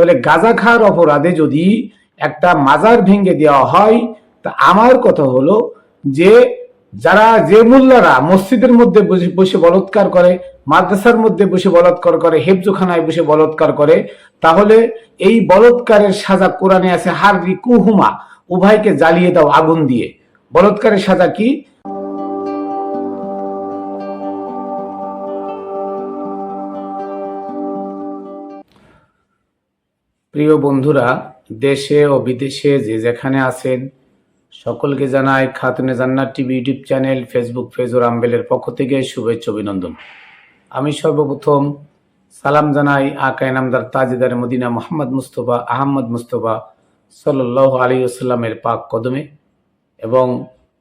তাহলে গাঁজা খাওয়ার অপরাধে যদি একটা মাজার ভেঙে দেওয়া হয়, তা আমার কথা হলো যে যারা, যে মোল্লারা মসজিদের মধ্যে বসে- বলৎকার করে, মাদ্রাসার মধ্যে বসে বলৎকার করে, হেফজোখানায় বসে বলৎকার করে, তাহলে এই বলৎকারের সাজা কোরআনে আছে হার কুহুমা উভয়কে জ্বালিয়ে দাও আগুন দিয়ে। বলৎকারের সাজা কি? প্রিয় বন্ধুরা, দেশে ও বিদেশে যে যেখানে আছেন, সকলকে জানাই Khatune Jannat TV YouTube channel, Facebook page ও রামবেলের পক্ষ থেকে শুভেচ্ছা অভিনন্দন। আমি সর্বপ্রথম সালাম জানাই আকায় নামদার তাজিদার মদিনা মোহাম্মদ মুস্তফা আহমদ মুস্তফা সাল্লাহ আলী আসসালামের পাক কদমে এবং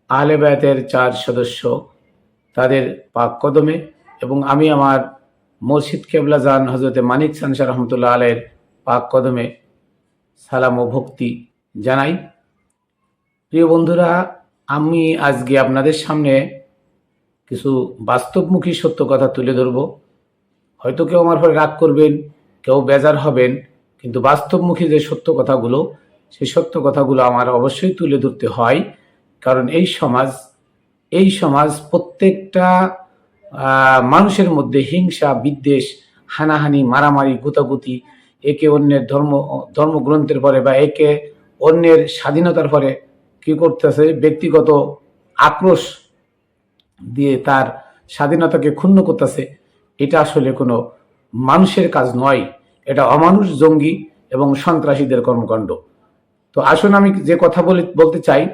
আহলে বায়াতের চার সদস্য তাদের পাক কদমে এবং আমি আমার মসজিদ কেবলা জান হজরতে মানিক সানসা রহমতুল্লাহ আলের পাক কদমে সালাম ও ভক্তি জানাই। প্রিয় বন্ধুরা, আমি আজকে আপনাদের সামনে কিছু বাস্তবমুখী সত্য কথা তুলে ধরব। হয়তো কেউ আমার পরে রাগ করবেন, কেউ বেজার হবেন, কিন্তু বাস্তবমুখী যে সত্য কথাগুলো, সেই সত্য কথাগুলো আমার অবশ্যই তুলে ধরতে হয়। কারণ এই সমাজ এই সমাজ প্রত্যেকটা মানুষের মধ্যে হিংসা, বিদ্বেষ, হানাহানি, মারামারি, গুতাগুতি একে অন্যের ধর্ম, ধর্মগ্রন্থের পরে বা একে অন্যের স্বাধীনতার পরে কি করতেছে? ব্যক্তিগত আক্রোশ দিয়ে তার স্বাধীনতাকে ক্ষুণ্ণ করতেছে। এটা আসলে কোনো মানুষের কাজ নয়। এটা অমানুষ জঙ্গি এবং সন্ত্রাসীদের কর্মকাণ্ড। তো আসুন আমি যে কথা বলে, বলতে চাই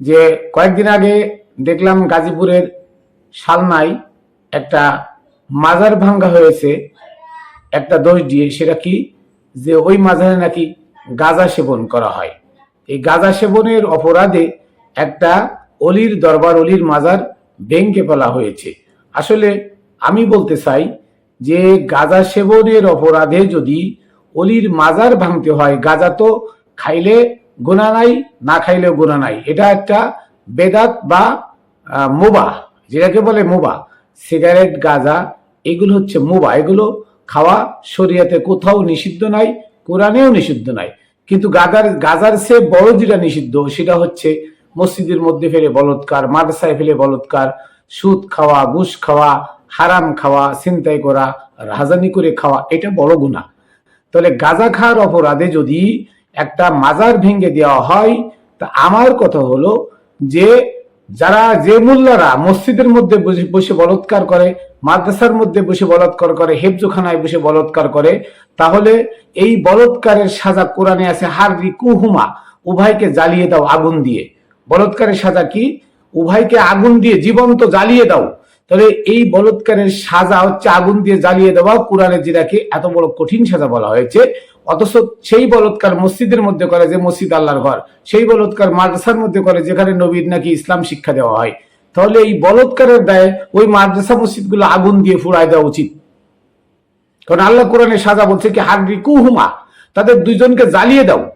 যে কয়েকদিন আগে দেখলাম গাজীপুরের শালনায় একটা মাজার ভাঙ্গা হয়েছে। একটা দোষ দিয়ে সেটা কি? যে ওই মাজারে নাকি গাঁজা সেবন করা হয়। এই গাঁজা সেবনের অপরাধে একটা অলির দরবার, অলির মাজার ভেঙ্গে ফেলা হয়েছে। আসলে আমি বলতে চাই যে গাঁজা সেবনের অপরাধে যদি অলির মাজার ভাঙতে হয়, গাঁজা তো খাইলে গোনা নাই, না খাইলেও গোনা নাই। এটা একটা বেদাত বা মোবা যেটাকে বলে মোবা সিগারেট, গাঁজা, এগুলো হচ্ছে মোবা এগুলো খাওয়া শরীয়তে কোথাও নিষিদ্ধ নাই, কোরআনেও নিষিদ্ধ নাই। কিন্তু গাজার গাজার সে বড় যেটা নিষিদ্ধ, সেটা হচ্ছে মসজিদের মধ্যে ফেলে বলৎকার, মাদ্রাসায় ফেলে বলৎকার, সুদ খাওয়া, ঘুষ খাওয়া, হারাম খাওয়া, ছিনতাই করা, রাজানি করে খাওয়া, এটা বড় গুণা তাহলে গাঁজা খাওয়ার অপরাধে যদি একটা মাজার ভেঙে দেওয়া হয়, তা আমার কথা হলো যে যারা যে মোল্লারা মসজিদের মধ্যে বসে বলৎকার করে, মাদ্রাসার মধ্যে বসে বলৎকার করে, হেফজোখানায় বসে বলৎকার করে, তাহলে এই বলৎকারের সাজা কোরআনে আছে হার কুহুমা, উভয়কে জ্বালিয়ে দাও আগুন দিয়ে। বলৎকারের সাজা কি? উভয়কে আগুন দিয়ে জীবন্ত জ্বালিয়ে দাও। তাহলে এই বলৎকারের সাজা হচ্ছে আগুন দিয়ে জ্বালিয়ে দেওয়া, কোরআনের যেটাকে এত বড় কঠিন সাজা বলা হয়েছে অথচ সেই বলৎকার মসজিদের মধ্যে করে যে মসজিদ আল্লাহর ঘর, সেই বলৎকার মাদ্রাসার মধ্যে করে যেখানে নবীর নাকি ইসলাম শিক্ষা দেওয়া হয়। তাহলে এই বলৎকারের দায়ে ওই মাদ্রাসা মসজিদগুলো আগুন দিয়ে ফুরাই দেওয়া উচিত। কারণ আল্লাহ কোরআনের সাজা বলছে কি হাগরি কুহুমা তাদের দুইজনকে জ্বালিয়ে দাও।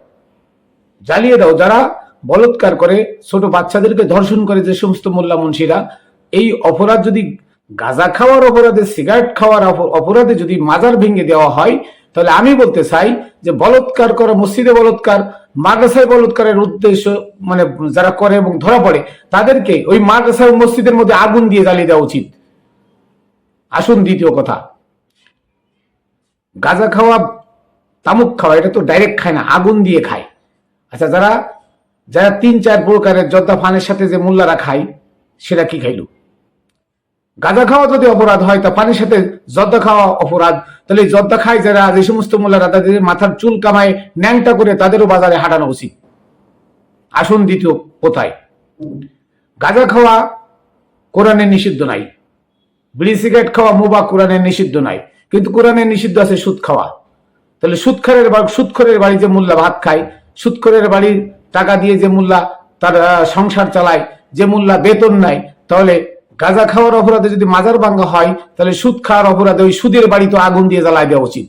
জ্বালিয়ে দাও, যারা বলৎকার করে, ছোট বাচ্চাদেরকে ধর্ষণ করে যে সমস্ত মোল্লা মুন্সিরা, এই অপরাধ যদি গাঁজা খাওয়ার অপরাধে, সিগারেট খাওয়ার অপ- অপরাধে যদি মাজার ভেঙে দেওয়া হয় তাহলে আমি বলতে চাই যে বলৎকার করা, মসজিদে বলৎকার, মাদ্রাসায় বলৎকারের উদ্দেশ্য মানে যারা করে এবং ধরা পড়ে, তাদেরকে ওই মাদ্রাসা মসজিদের মধ্যে আগুন দিয়ে জ্বালিয়ে দেওয়া উচিত। আসুন দ্বিতীয় কথা। গাঁজা খাওয়া, তামুক খাওয়া, এটা তো ডাইরেক্ট খায় না, আগুন দিয়ে খায়। আচ্ছা যারা যারা তিন চার প্রকারের জর্দা ফানের সাথে যে মোল্লারা খায় সেটা কি খাইলো? গাঁজা খাওয়া যদি অপরাধ হয়, তা পানির সাথে জর্দা খাওয়া অপরাধ। তাহলে জর্দা খায় যারা, যে সমস্ত মোল্লারা, তাদের মাথার চুল কামায়, ন্যাংটা করে তাদেরও বাজারে হাঁটানো উচিত। আসুন দ্বিতীয় কোথায়? গাঁজা খাওয়া কোরআনের নিষিদ্ধ নাই। বিড়ি, সিগারেট খাওয়া মোবা কোরআনের নিষিদ্ধ নাই। কিন্তু কোরআনের নিষিদ্ধ আছে সুদ খাওয়া। তাহলে সুদখরের সুদখরের বাড়ি যে মোল্লা ভাত খায়, সুদখরের বাড়ির টাকা দিয়ে যে মোল্লা তার সংসার চালায়, যে মোল্লা বেতন নাই তাহলে গাঁজা খাওয়ার অপরাধে যদি মাজার ভাঙ্গা হয়, তাহলে সুদ খাওয়ার অপরাধে ওই সুদের বাড়ি তো আগুন দিয়ে জ্বালায় দেওয়া উচিত।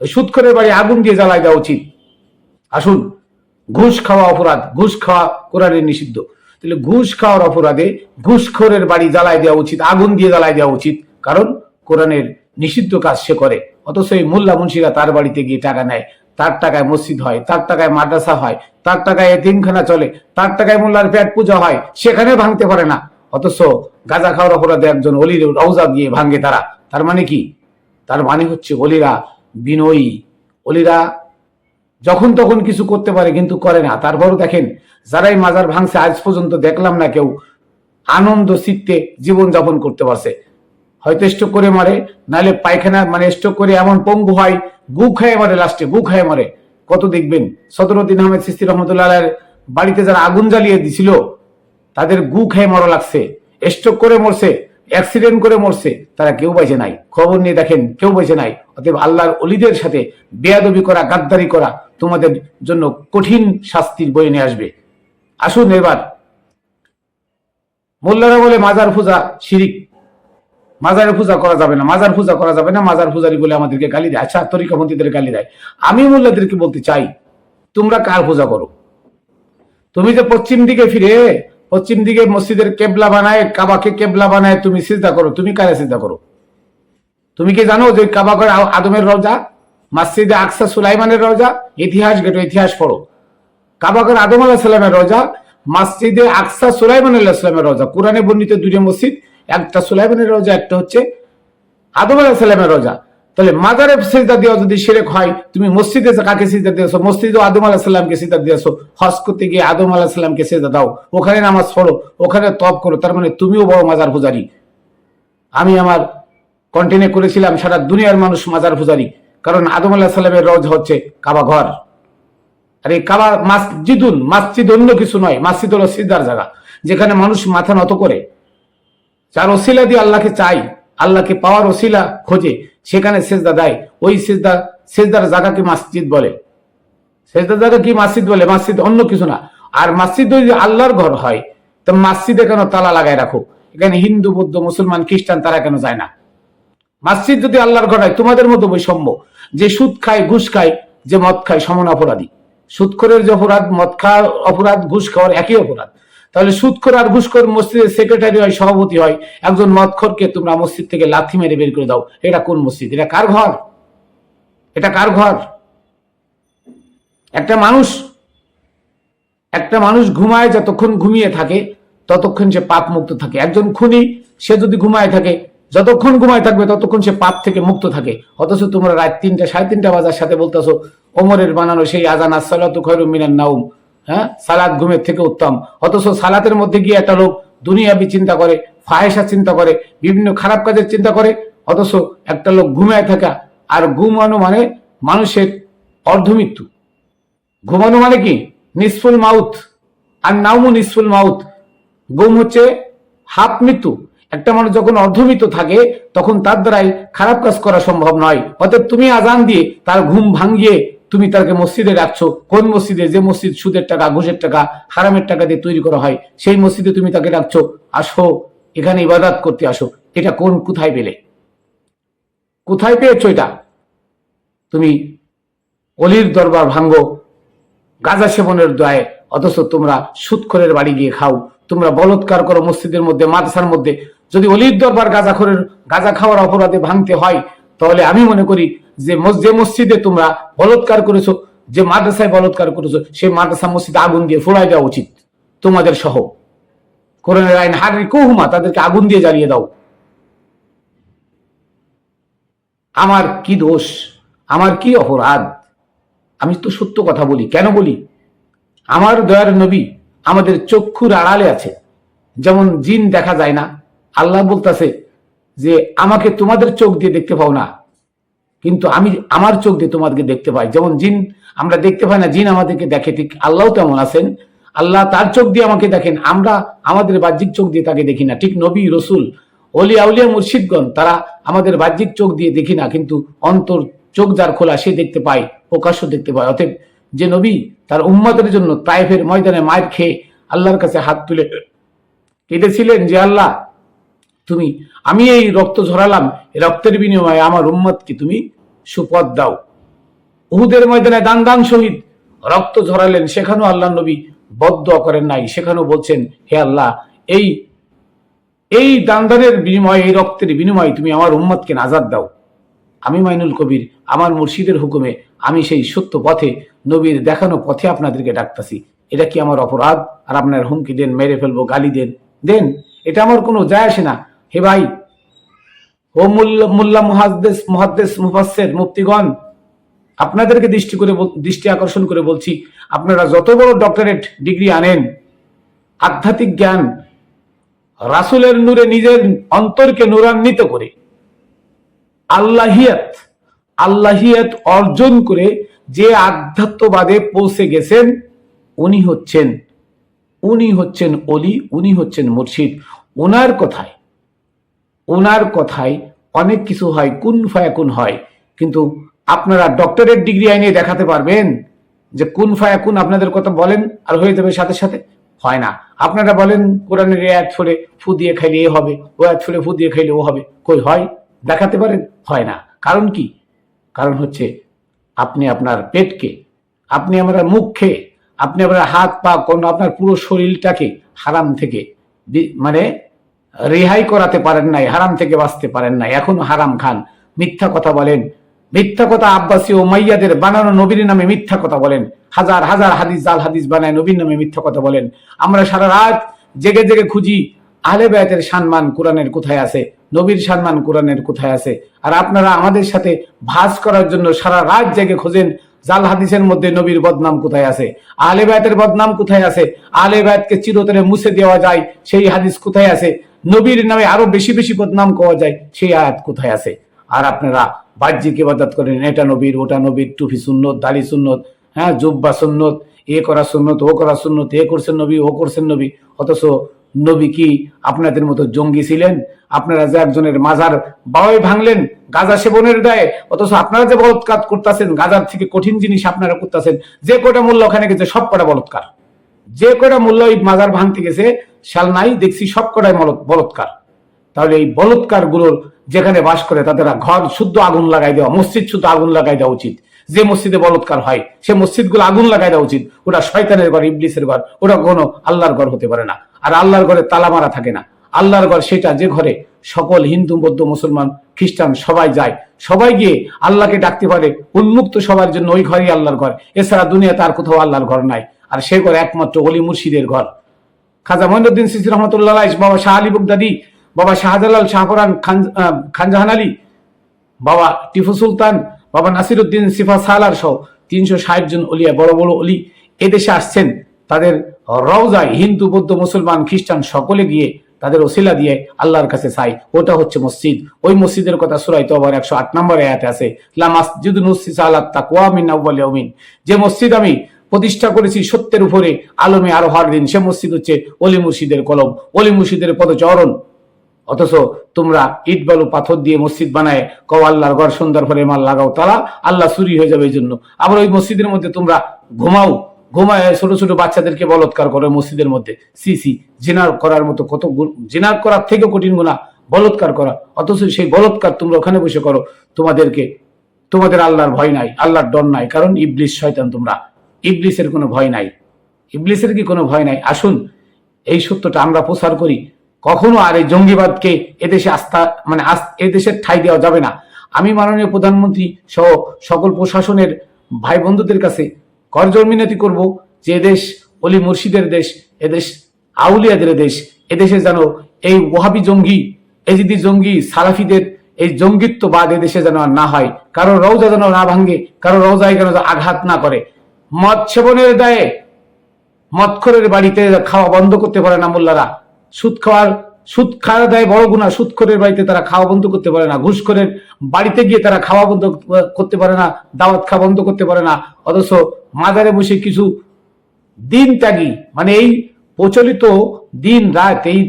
ওই সুদখরের বাড়ি আগুন দিয়ে জ্বালায় দেওয়া উচিত। আসুন, ঘুষ খাওয়া অপরাধ, ঘুষ খাওয়া কোরআনের নিষিদ্ধ। তাহলে ঘুষ খাওয়ার অপরাধে ঘুষখোরের বাড়ি জ্বালায় দেওয়া উচিত, আগুন দিয়ে জ্বালায় দেওয়া উচিত, কারণ কোরআনের নিষিদ্ধ কাজ সে করে। অথচ এই মোল্লা মুন্সিরা তার বাড়িতে গিয়ে টাকা নেয়। তার টাকায় মসজিদ হয়, তার টাকায় মাদ্রাসা হয়, তার টাকায় এতিমখানা চলে, তার টাকায় মোল্লার পেট পূজা হয়, সেখানে ভাঙতে পারে না। অথচ গাঁজা খাওয়ার অপরাধে একজন অলির রওজা গিয়ে ভাঙ্গে তারা। তার মানে কি? তার মানে হচ্ছে অলিরা বিনয়ী। অলিরা যখন তখন কিছু করতে পারে কিন্তু করে না। তারপরও দেখেন, যারাই মাজার ভাঙছে, আজ পর্যন্ত দেখলাম না কেউ আনন্দ, চিত্তে জীবনযাপন করতে পারছে। হয়তো স্ট্রোক করে মারে, নাহলে পায়খানা মানে স্ট্রোক করে এমন পঙ্গু হয়, গু খায় মারে লাস্টে গু খায় মারে। কত দেখবেন? সদরুদ্দিন আহমেদ সিস্তি রহমতুল্লাহ বাড়িতে যারা আগুন জ্বালিয়ে দিছিল তাদের গু খেয়ে মরা লাগছে স্ট্রোক করে মরছে অ্যাক্সিডেন্ট করে মরছে, তারা কেউ বেঁচে নাই। খবর নিয়ে দেখেন, কেউ বেঁচে নাই। অতএব আল্লাহর অলিদের সাথে বেয়াদবি করা, গাদ্দারি করা তোমাদের জন্য কঠিন শাস্তির বয়ে নিয়ে আসবে। আসুন এবার। মোল্লারা বলে, মাজার পূজা শিরিক। মাজারের পূজা করা যাবে না। মাজার পূজা করা যাবে না। মাজার পূজারি বলে আমাদেরকে গালি দেয়। আচ্ছা তরিকাপন্থীদের গালি দেয়। আমি মোল্লাদেরকে বলতে চাই, তোমরা কার পূজা করো? তুমি যে পশ্চিম দিকে ফিরে পশ্চিম দিকে মসজিদের কেবলা বানায়, কাবাকে কেবলা বানায়, তুমি সিজদা করো, তুমি কারে সিজদা করো? তুমি কি জানো যে কাবা আদমের রওজা, মসজিদে আকসা সুলাইমানের রওজা? ইতিহাস ঘেটো, ইতিহাস পড়ো। কাবা আদম আলাহ সাল্লামের রওজা, মসজিদে আকসা সুলাইমান আল্লাহ সাল্লামের রওজা। কোরআনে বর্ণিত দুটো মসজিদ, একটা সুলাইমানের রওজা, একটা হচ্ছে আদম আলাহ সাল্লামের রোজা তাহলে মাজারে সিজদা দেওয়া যদি সেরেক হয়, তুমি মসজিদে কাকে সিজদা দিয়েছ? মসজিদে আদম আলাহ সাল্লামকে সিজদা দিয়েছ? হজ করতে গিয়ে আদম আলাহ সাল্লামকে সিজদা দাও। ওখানে নামাজ পড়ো, ওখানে তপ করো, তার মানে তুমিও বড় মাজার পূজারি। আমি আমার কন্টেনে করেছিলাম, সারা দুনিয়ার মানুষ মাজার পূজারি। কারণ আদম আলাহ সাল্লামের রোজা হচ্ছে কাবা ঘর। আর এই কাবা মাসজিদুন, মাসজিদ অন্য কিছু নয়, মাসজিদ হলো সিজদার জায়গা। যেখানে মানুষ মাথা নত করে। যার ওসিলা দিয়ে আল্লাহকে চাই আল্লাহকে পাওয়ার ওসিলা খোঁজে, সেখানে সেজদা দেয়। ওই সেজদা, সেজদার জায়গাকে মসজিদ বলে? সেজদার জায়গা কি মসজিদ বলে? মসজিদ অন্য কিছু না। আর মসজিদ যদি আল্লাহর ঘর হয়, তো মসজিদে কেন তালা লাগায় রাখো? এখানে হিন্দু, বৌদ্ধ, মুসলমান, খ্রিস্টান, তারা কেন যায় না? মসজিদ যদি আল্লাহর ঘর হয়, তোমাদের মতো বৈষম্য। যে সুদ খায়, ঘুষ খায়, যে মদ খায়, সমান অপরাধী। সুদখোরের যে অপরাধ, মদ খাওয়ার অপরাধ, ঘুষ খাওয়ার একই অপরাধ। তাহলে সুদখোর আর ঘুষখোর মসজিদের সেক্রেটারি হয়, সভাপতি হয়। একজন মদখোরকে তোমরা মসজিদ থেকে লাথি মেরে বের করে দাও। এটা কোন মসজিদ? এটা কার ঘর? এটা কার ঘর? একটা মানুষ একটা মানুষ ঘুমায় যতক্ষণ ঘুমিয়ে থাকে, ততক্ষণ সে পাপ মুক্ত থাকে। একজন খুনি, সে যদি ঘুমায় থাকে, যতক্ষণ ঘুমায় থাকবে, ততক্ষণ সে পাপ থেকে মুক্ত থাকে। অথচ তোমরা রাত তিনটা, সাড়ে তিনটা বাজার সাথে বলতেছো, ওমরের বানানো সেই আজান, আসসালাত খয়রু মিনান নাউম হ্যাঁ? সালাদ ঘুমের থেকে উত্তম। অথচ সালাতের মধ্যে গিয়ে একটা লোক দুনিয়াবি চিন্তা করে ফাহেসা চিন্তা করে, বিভিন্ন খারাপ কাজের চিন্তা করে, অথচ একটা লোক ঘুমায় থাকা। আর ঘুমানো মানে মানুষের অর্ধমৃত্যু। ঘুমানো মানে কি? নিসফুল মাউথ আর নাউমু নিসফুল মাউথ ঘুম হচ্ছে হাফ মৃত্যু। একটা মানুষ যখন অর্ধমৃত থাকে, তখন তার দ্বারাই খারাপ কাজ করা সম্ভব নয়। অতএব তুমি আজান দিয়ে তার ঘুম ভাঙিয়ে তুমি তাকে মসজিদে রাখছো। কোন মসজিদে? যে মসজিদ সুদের টাকা, ঘুষের টাকা, হারামের টাকা দিয়ে তৈরি করা হয়, সেই মসজিদে তুমি তাকে রাখছো। আসো, এখানে ইবাদত করতে আসো। এটা কোন, কোথায় পেলে? কোথায় পেয়েছ এটা? তুমি অলির দরবার ভাঙ্গো, গাঁজা সেবনের দয় অথচ তোমরা সুৎখরের বাড়ি গিয়ে খাও। তোমরা বলৎকার করো মসজিদের মধ্যে, মাদ্রাসার মধ্যে। যদি অলির দরবার গাঁজাখরের, গাঁজা খাওয়ার অপরাধে ভাঙতে হয় তাহলে আমি মনে করি যে যে মসজিদে তোমরা বলৎকার করেছ, যে মাদ্রাসায় বলৎকার করেছ, সেই মাদ্রাসা মসজিদে আগুন দিয়ে ফোড়াই দেওয়া উচিত তোমাদের সহ। কোরআনের আইন হারি কহুমা, তাদেরকে আগুন দিয়ে জ্বালিয়ে দাও। আমার কি দোষ? আমার কি অপরাধ? আমি তো সত্য কথা বলি। কেন বলি? আমার দয়ার নবী আমাদের চক্ষুর আড়ালে আছে। যেমন জিন দেখা যায় না, আল্লাহ বলতেছে যে আমাকে তোমাদের চোখ দিয়ে দেখতে পাও না, কিন্তু আমি আমার চোখ দিয়ে তোমাদেরকে দেখতে পাই। যেমন জিন, আমরা দেখতে পাই না, জিন আমাদেরকে দেখে। ঠিক আল্লাহ তেমন আছেন। আল্লাহ তার চোখ দিয়ে আমাকে দেখেন, আমরা আমাদের বাহ্যিক চোখ দিয়ে তাকে দেখি না। ঠিক নবী, রসুল অলিয়া উলিয়া মুর্শিদগণ, তারা আমাদের বাহ্যিক চোখ দিয়ে দেখি না, কিন্তু অন্তর চোখ যার খোলা, সে দেখতে পায়, প্রকাশ্য দেখতে পায়। অতএব যে নবী, তার উম্মতের জন্য তাইফের ময়দানে মায়ের খেয়ে আল্লাহর কাছে হাত তুলে কেঁদেছিলেন যে আল্লাহ তুমি, আমি এই রক্ত ঝরালাম, এই রক্তের বিনিময়ে আমার উম্মতকে তুমি সুপথ দাও। উহুদের ময়দানে দান দান শহীদ, রক্ত ঝরালেন, সেখানেও আল্লাহ নবী বদ্ধ করেন নাই, সেখানেও বলছেন, হে আল্লাহ, এই এই দান দানের বিনিময়ে, এই রক্তের বিনিময়ে তুমি আমার উম্মতকে নাজাদ দাও। আমি মাইনুল কবির, আমার মুর্শিদের হুকুমে আমি সেই সত্য পথে, নবীর দেখানো পথে আপনাদেরকে ডাকতাছি। এটা কি আমার অপরাধ? আর আপনার হুমকি দেন, মেরে ফেলব, গালি দেন? দেন, এটা আমার কোনো যায় আসে না। হে ভাই, ও মোল্লা মুহাদ্দেস মুহাদ্দেস মুফাসসির মুফতিগণ, আপনাদেরকে দৃষ্টি করে দৃষ্টি আকর্ষণ করে বলছি, আপনারা যত বড় ডক্টরেট ডিগ্রি আনেন, আধ্যাত্মিক জ্ঞান রাসূলের নূরে নিজের অন্তরকে নূরান্বিত করে, আল্লাহিয়াত আল্লাহিয়াত অর্জন করে যে আধ্যাত্মবাদে পৌঁছে গেছেন, উনি হচ্ছেন উনি হচ্ছেন অলি, উনি হচ্ছেন মুর্শিদ। ওনার কথায় ওনার কথায় অনেক কিছু হয়, কুন ফায়াকুন হয়। কিন্তু আপনারা ডক্টরেট ডিগ্রি আইনে দেখাতে পারবেন যে কুন ফায়াকুন আপনাদের কথা বলেন আর হয়ে যাবে সাথে সাথে। হয় না। আপনারা বলেন, কোরআনের এ ফলে ফু দিয়ে খাইলে এ হবে, ও এক ফলে ফু দিয়ে খাইলে ও হবে। কই হয়? দেখাতে পারেন? হয় না। কারণ কি? কারণ হচ্ছে আপনি আপনার পেটকে, আপনি আপনার মুখকে, আপনি আপনার হাত পা কোন আপনার পুরো শরীরটাকে হারাম থেকে মানে রেহাই করাতে পারেন নাই, হারাম থেকে বাঁচতে পারেন নাই। এখনও হারাম খান। মিথ্যা কথা বলেন। মিথ্যা কথা আব্বাসী ও মাইয়াদের বানানো নবীর নামে মিথ্যা কথা বলেন। হাজার হাজার হাদিস, জাল হাদিস বানায় নবীর নামে মিথ্যা কথা বলেন। আমরা সারা রাত জেগে জেগে খুঁজি, আহলে বায়াতের সম্মান কোরআনের কোথায় আছে? নবীর সম্মান কোরআনের কোথায় আছে? আর আপনারা আমাদের সাথে ভাস করার জন্য সারা রাত জেগে খোঁজেন জাল হাদিসের মধ্যে নবীর বদনাম কোথায় আছে? আহলে বায়াতের বদনাম কোথায় আছে? আহলে বায়াতকে চিরতরে মুছে দেওয়া যায়, সেই হাদিস কোথায় আছে? নবীর নামে আরও বেশি বেশি বদনাম পাওয়া যায়, সেই আয়াত কোথায় আছে? আর আপনারা বাহ্যিক ইবাদত করেন, এটা নবীর, ওটা নবীর, টুফি সুন্নত, দাড়ি সুন্নত হ্যাঁ জুব্বা সুন্নত, এ করা সুন্নত, ও করা সুন্নত, এ করছেন নবী, ও করছেন নবী, অথচ নবী কি আপনাদের মতো জঙ্গি ছিলেন? আপনারা যে একজনের মাজার বাওয়াই ভাঙলেন, গাঁজা সেবনের দায়ে, অথচ আপনারা যে বলৎকার করতেছেন, গাজার থেকে কঠিন জিনিস আপনারা করতেছেন, যে কটা মূল্য ওখানে গেছে, সব কটা বলৎকার? যে কটা মূল্য ওই মাজার ভাঙতে গেছে শাল নাই, দেখছি সব কটাই বলৎকার। তাহলে এই বলৎকারগুলোর যেখানে বাস করে, তাদের ঘর শুদ্ধ আগুন লাগাই দেওয়া, মসজিদ শুদ্ধ আগুন লাগাই দেওয়া উচিত। যে মসজিদে বলৎকার হয়, সে মসজিদগুলো আগুন লাগাই দেওয়া উচিত। ওটা শয়তানের ঘর, ইবলিসের ঘর। ওটা কোনো আল্লাহর ঘর হতে পারে না। আর আল্লাহর ঘরে তালা মারা থাকে না। আল্লাহর ঘর সেটা যে ঘরে সকল হিন্দু, বৌদ্ধ, মুসলমান, খ্রিস্টান সবাই যায়। সবাই গিয়ে আল্লাহকে ডাকতে পারে। উন্মুক্ত সবার জন্য ওই ঘরই আল্লাহর ঘর। এছাড়া দুনিয়াতে আর কোথাও আল্লাহর ঘর নাই। আর সে ঘর একমাত্র অলি মুর্শিদের ঘর। খাজা মহিনুদ্দিন সিসি রহমতুল্লাহ বাবা শাহ আলী বুগদাদি বাবা শাহজালাল শাহপরান খান খানজাহান আলী, বাবা টিপু সুলতান বাবা নাসিরুদ্দিন সিফা সালার সহ তিনশো ষাট জন অলিয়া, বড় বড় অলি এদেশে আসছেন। তাদের রওজায় হিন্দু, বৌদ্ধ, মুসলমান, খ্রিস্টান সকলে গিয়ে তাদের ওসিলা দিয়ে আল্লাহর কাছে চাই ওটা হচ্ছে মসজিদ। ওই মসজিদের কথা সুরাই তো আবার একশো আট নম্বরে আয়াতে আছে, লা মাসজিদুন উসসিসা আলা তাকওয়া আউয়াল যে মসজিদ আমি প্রতিষ্ঠা করেছি সত্যের উপরে আলমে আরও হর দিন, সে মসজিদ হচ্ছে অলি মুর্শিদের কলম। অলি মুর্শিদের পদচরণ অথচ তোমরা ইট, বালু, পাথর দিয়ে মসজিদ বানায়, কও আল্লাহর ঘর সুন্দর করে মাল লাগাও, তারা আল্লাহ চুরি হয়ে যাবে এই জন্য আবার ওই মসজিদের মধ্যে তোমরা ঘুমাও, ঘুমায় ছোট ছোট বাচ্চাদেরকে বলৎকার করো মসজিদের মধ্যে। সি সি, জিনার করার মতো কত জিনার করার থেকে কঠিন গুণা বলৎকার করা। অথচ সেই বলৎকার তোমরা ওখানে বসে করো, তোমাদেরকে, তোমাদের আল্লাহর ভয় নাই, আল্লাহর ডর নাই, কারণ ইবলিস শয়তান তোমরা। ইবলিসের কোনো ভয় নাই। ইবলিসের কি কোনো ভয় নাই? আসুন, এই সত্যটা আমরা প্রচার করি। কখনো আর এই জঙ্গিবাদকে এদেশে আস্থা মানে এদেশের ঠাই দেওয়া যাবে না। আমি মাননীয় প্রধানমন্ত্রী সহ সকল প্রশাসনের ভাই বন্ধুদের কাছে করজোর মিনতি করব যে এদেশ অলি মুর্শিদের দেশ, এদেশ আউলিয়াদের দেশ, এদেশে যেন এই ওহাবি জঙ্গি, এজিদি জঙ্গি, সালাফিদের এই জঙ্গিত্ববাদ এদেশে যেন না হয়। কারও রওজা যেন না ভাঙ্গে কারও রওজায় যেন আঘাত না করে। মদ সেবনের দায়ে মদখরের বাড়িতে খাওয়া বন্ধ করতে পারে না মোল্লারা। সুদ খাওয়ার, সুদ খাওয়া দেয় বড় গুণা সুদখোরের বাড়িতে তারা খাওয়া বন্ধ করতে পারে না ঘুষখোরের বাড়িতে গিয়ে তারা খাওয়া বন্ধ করতে পারে না, দাওয়াত খাওয়া বন্ধ করতে পারে না, অথচ মাজারে বসে কিছু দিন ত্যাগী মানে এই প্রচলিত দিন রাত এই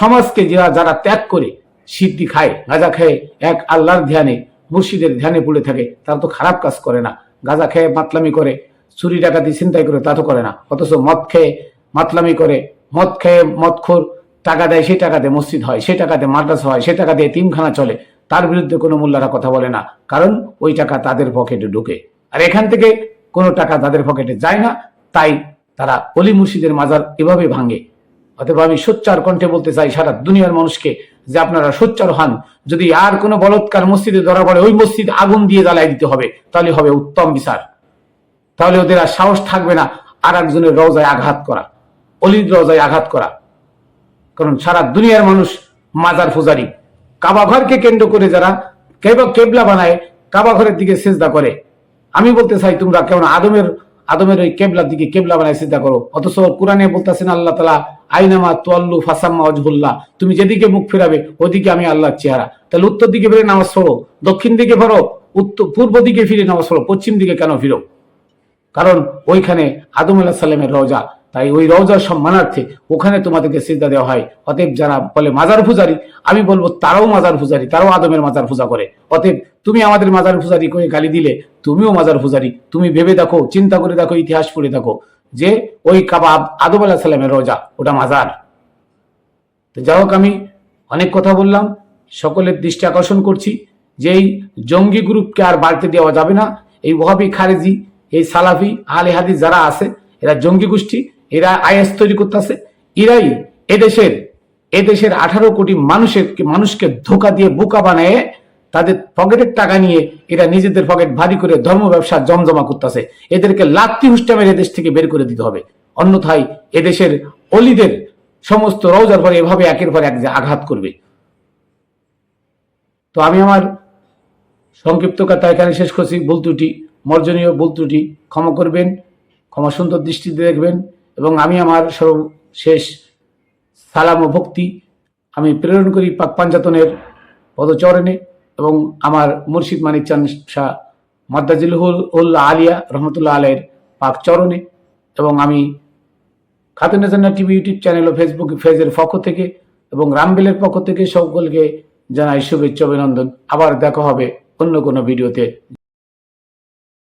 সমাজকে যারা যারা ত্যাগ করে, সিদ্ধি খায়, গাঁজা খেয়ে, এক আল্লাহর ধ্যানে, মুর্শিদের ধ্যানে পড়ে থাকে, তারা তো খারাপ কাজ করে না, গাঁজা খেয়ে মাতলামি করে, চুরি ডাকাতি চিন্তাই করে, তা তো করে না, অথচ মদ খেয়ে মাতলামি করে মদ খেয়ে মদখোর টাকা দেয়, সেই টাকাতে মসজিদ হয়, সেই টাকাতে মাদ্রাসা হয়, সেই টাকা দিয়ে তিনখানা চলে, তার বিরুদ্ধে কোনো মোল্লারা কথা বলে না। কারণ ওই টাকা তাদের পকেটে ঢুকে। আর এখান থেকে কোনো টাকা তাদের পকেটে যায় না, তাই তারা অলি মুর্শিদের মাজার এভাবে ভাঙে। অতএব আমি সোচ্চার কণ্ঠে বলতে চাই, সারা দুনিয়ার মানুষকে যে আপনারা সোচ্চার হন, যদি আর কোনো বলৎকার মসজিদে ধরা পড়ে, ওই মসজিদ আগুন দিয়ে জ্বালাই দিতে হবে, তাহলে হবে উত্তম বিচার। তাহলে ওদের আর সাহস থাকবে না আর একজনের রওজায় আঘাত করা অলির রওজায় আঘাত করা। কারণ সারা দুনিয়ার মানুষ মাজার ফুজারি কাবা ঘরকে কেন্দ্র করে যারা কেবা কেবলা বানায়, কাবা ঘরের দিকে সেজদা করে। আমি বলতে চাই, তোমরা কেমন আদমের আদমের ওই কেবলার দিকে কেবলা বানায় সেজদা করো? অথচ কোরআনে বলতেছেন আল্লাহ তালা আইনামা তোয়াল্লু ফাসাম্মা অজহুল্লাহ তুমি যেদিকে মুখ ফেরাবে, ওদিকে আমি আল্লাহর চেহারা। তাহলে উত্তর দিকে ফিরে নামাজ পড়ো, দক্ষিণ দিকে ফেরো, উত্তর, পূর্ব দিকে ফিরে নামাজ পড়ো, পশ্চিম দিকে কেন ফিরো? কারণ ওইখানে আদম আলাহ সাল্লামের রওজা। তাই ওই রওজার সম্মানার্থে ওখানে তোমাদেরকে সিদ্ধা দেওয়া হয়। অতএব যারা বলে মাজার পূজারি, আমি বলব তারাও মাজার পূজারি, তারাও আদমের মাজার পূজা করে। অতএব তুমি আমাদের মাজার পূজারি করে গালি দিলে, তুমিও মাজার পূজারি। তুমি ভেবে দেখো, চিন্তা করে দেখো, ইতিহাস পড়ে দেখো যে ওই কাবাব আদম আলাহ সাল্লামের রওজা ওটা মাজার। তো যাই হোক, আমি অনেক কথা বললাম, সকলের দৃষ্টি আকর্ষণ করছি যে এই জঙ্গি গ্রুপকে আর বাড়তে দেওয়া যাবে না। এই ওহাবি খারেজি, এই সালাফি আলে হাদিস যারা আছে, এরা জঙ্গি গোষ্ঠী এরা আইএস তৈরি করতেছে। এরাই এদেশের এদেশের আঠারো কোটি মানুষের মানুষকে ধোকা দিয়ে বোকা বানায় তাদের পকেটের টাকা নিয়ে এরা নিজেদের পকেট ভারী করে ধর্ম ব্যবসা জমজমা করতেছে। এদেরকে লাত্তি হুষ্টামের এদেশ থেকে বের করে দিতে হবে। অন্যথায় এদেশের অলিদের সমস্ত রওজার পরে এভাবে একের পর এক আঘাত করবে। তো আমি আমার সংক্ষিপ্ত কথা এখানে শেষ করছি। ভুল ত্রুটি, মর্জনীয় ভুল ত্রুটি, ক্ষমা করবেন, ক্ষমা সুন্দর দৃষ্টিতে দেখবেন। এবং আমি আমার সর্বশেষ সালাম ও ভক্তি আমি প্রেরণ করি পাক পাঞ্জাতনের পদচরণে এবং আমার মুর্শিদ মানিক চান শাহ উল্লাহ আলিয়া রহমতুল্লাহ আলের পাক চরণে এবং আমি Khatune Jannat TV YouTube channel ও ফেসবুক পেজের পক্ষ থেকে এবং রামবেলের পক্ষ থেকে সকলকে জানাই শুভেচ্ছা অভিনন্দন। আবার দেখা হবে অন্য কোনো ভিডিওতে।